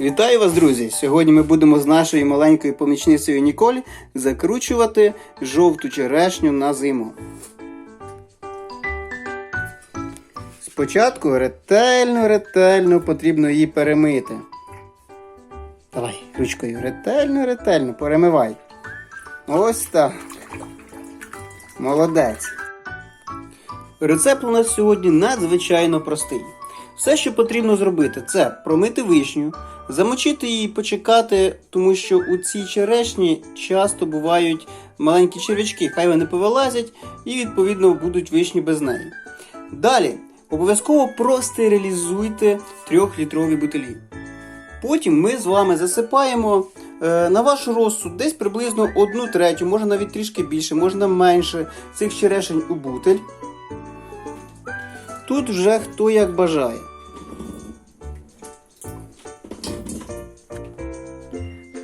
Вітаю вас, друзі! Сьогодні ми будемо з нашою маленькою помічницею Ніколь закручувати жовту черешню на зиму. Спочатку ретельно-ретельно потрібно її перемити. Давай, ручкою, ретельно-ретельно перемивай. Ось так. Молодець. Рецепт у нас сьогодні надзвичайно простий. Все, що потрібно зробити, це промити вишню, замочити її почекати, тому що у цій черешні часто бувають маленькі червячки, хай вони повилазять і відповідно будуть вишні без неї. Далі обов'язково простерилізуйте 3-літрові бутилі. Потім ми з вами засипаємо е, на ваш розсуд десь приблизно 1 третю, може навіть трішки більше, можна менше цих черешень у бутель. Тут вже хто як бажає.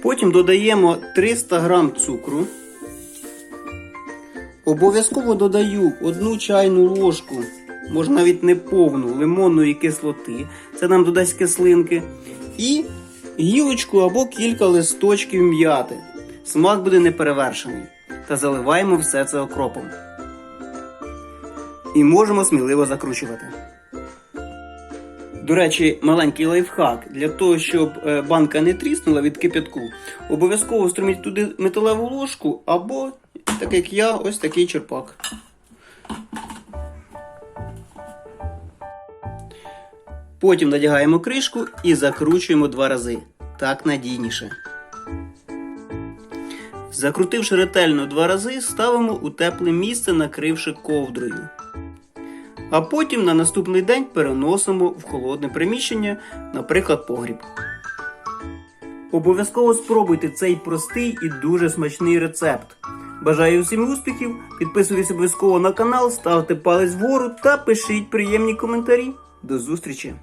Потім додаємо 300 г цукру. Обов'язково додаю одну чайну ложку, може навіть не повну лимонної кислоти. Це нам додасть кислинки. І гілочку або кілька листочків м'яти. Смак буде неперевершений. Та заливаємо все це окропом. І можемо сміливо закручувати. До речі, маленький лайфхак. Для того, щоб е, банка не тріснула від кипятку, обов'язково струміть туди металеву ложку або, так як я, ось такий черпак. Потім надягаємо кришку і закручуємо два рази. Так надійніше. Закрутивши ретельно два рази, ставимо у тепле місце, накривши ковдрою. А потім на наступний день переносимо в холодне приміщення, наприклад, погріб. Обов'язково спробуйте цей простий і дуже смачний рецепт. Бажаю всім успіхів, підписуйтесь обов'язково на канал, ставте палець вгору та пишіть приємні коментарі. До зустрічі!